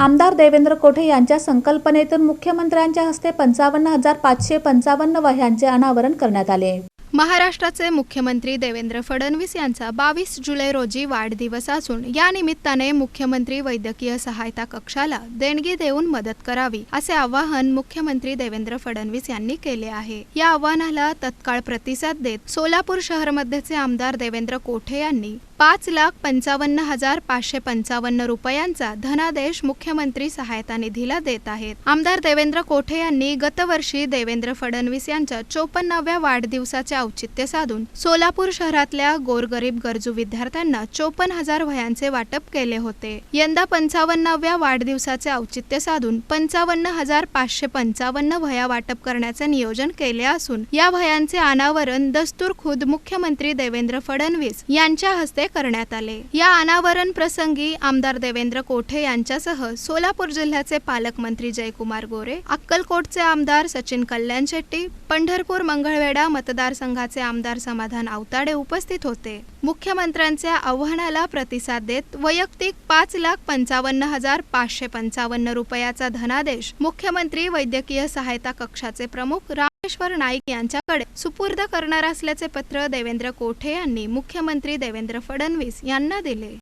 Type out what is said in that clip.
आमदार देवेंद्र कोठे यांच्या संकल्पनेतून मुख्यमंत्र्यांच्या हस्ते पंचावन्न हजार पाचशे पंचावन्न वह्यांचे अनावरण करण्यात आले. महाराष्ट्राचे मुख्यमंत्री देवेंद्र फडणवीस यांचा बावीस जुलै रोजी वाढदिवस असून या निमित्ताने मुख्यमंत्री वैद्यकीय सहायता कक्षाला देणगी देऊन मदत करावी असे आवाहन मुख्यमंत्री देवेंद्र फडणवीस यांनी केले आहे. या आव्हानाला तत्काळ प्रतिसाद देत सोलापूर शहरमध्येचे आमदार देवेंद्र कोठे यांनी पाच लाख पंचावन्न हजार पाचशे पंचावन्न रुपयांचा धनादेश मुख्यमंत्री सहायता निधीला देत आहेत. आमदार देवेंद्र कोठे यांनी गतवर्षी देवेंद्र फडणवीस यांच्या चोपन्नाव्या वाढदिवसाचे औचित्य साधून सोलापूर शहरातल्या गोरगरीब गरजू विद्यार्थ्यांना चोपन्न हजार वह्यांचे वाटप केले होते. यंदा पंचावन्नाव्या वाढदिवसाचे औचित्य साधून पंचावन्न हजार पाचशे पंचावन्न वह्या वाटप करण्याचे नियोजन केले असून या वह्यांचे अनावरण दस्तूर खुद मुख्यमंत्री देवेंद्र फडणवीस यांच्या हस्ते करण्यात आले. या अनावरण प्रसंगी आमदार देवेंद्र कोठे यांच्यासह सोलापूर जिल्ह्याचे पालकमंत्री जयकुमार गोरे अक्कलकोटचे आमदार सचिन कल्याण शेट्टी पंढरपूर मंगळवेढा मतदारसंघाचे आमदार समाधान आवताडे उपस्थित होते. मुख्यमंत्र्यांच्या आव्हानाला प्रतिसाद देत वैयक्तिक पाच लाख पंचावन्न हजार पाचशे पंचावन्न रुपयाचा धनादेश मुख्यमंत्री वैद्यकीय सहायता कक्षाचे प्रमुख रामेश्वर नाईक यांच्याकडे सुपूर्द करणार असल्याचे पत्र देवेंद्र कोठे यांनी मुख्यमंत्री देवेंद्र फडणवीस यांना दिले.